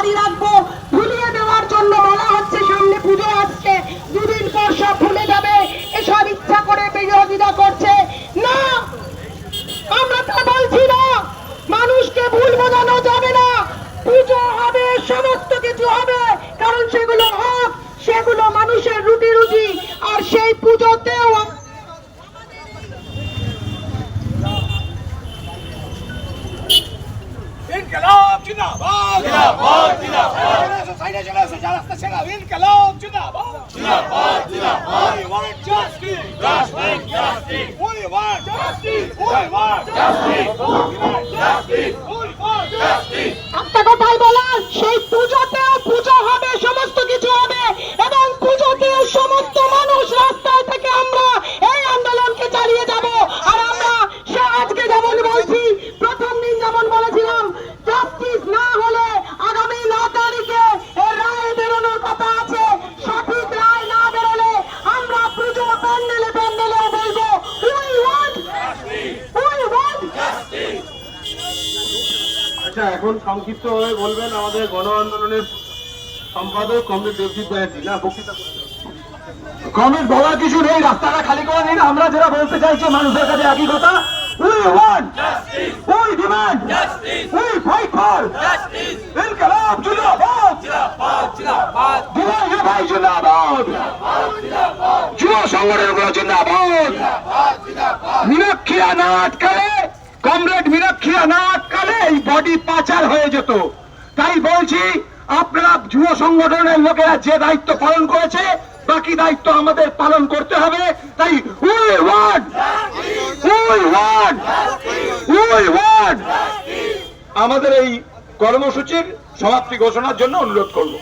জারি রাখব। ভুলিয়ে দেওয়ার জন্য বলা হচ্ছে সামনে পুজো আসছে। দুদিন পর সব ভুলে যাবে। এসব ইচ্ছা করে বিরোধিতা করছে। না, আমরা তা বলছি না। মানুষকে ভুল বোঝানো যাবে না। পুজো হবে, সমস্ত কিছু হবে। কারণ সেগুলো হক, সেগুলো মানুষের রুটি রুজি আর সেই পুজোতেও ইনকলাব জিন্দাবাদ জিন্দাবাদ জিন্দাবাদ সাইডে চলে এসো যা রাস্তা ছেড়ে ইনকলাব জিন্দাবাদ জিন্দাবাদ জিন্দাবাদ we want justice justice justice we want justice we want justice we want justice we want justice একটা কথাই বলা সেই পুজোতেও আচ্ছা এখন সংক্ষিপ্ত ভাবে বলবেন আমাদের গণ আন্দোলনের সম্পাদক কমরেড দেবজিৎ ব্যানার্জি। না বক্তৃতা কমেন্ট বলার কিছু নেই রাস্তাটা খালি করে দিন আমরা যেটা বলতে চাইছি মানুষের কাছে একই কথা। We want we demand we fight for Inqilab জিন্দাবাদ। দিওয়াই ভাই জিন্দাবাদ। যুব সংগঠনগুলো জিন্দাবাদ। মীনাক্ষীরা না আটকালে। কমরেড মীনাক্ষীরা না আটকালে এই বডি পাচার হয়ে যেত। তাই বলছি, আপনারা যুব সংগঠনের লোকেরা যে দায়িত্ব পালন করেছে, বাকি দায়িত্ব আমাদের পালন করতে হবে। তাই we want! We want! We want! আমাদের এই কর্মসূচির সমাপ্তি ঘোষণার জন্য অনুরোধ করব।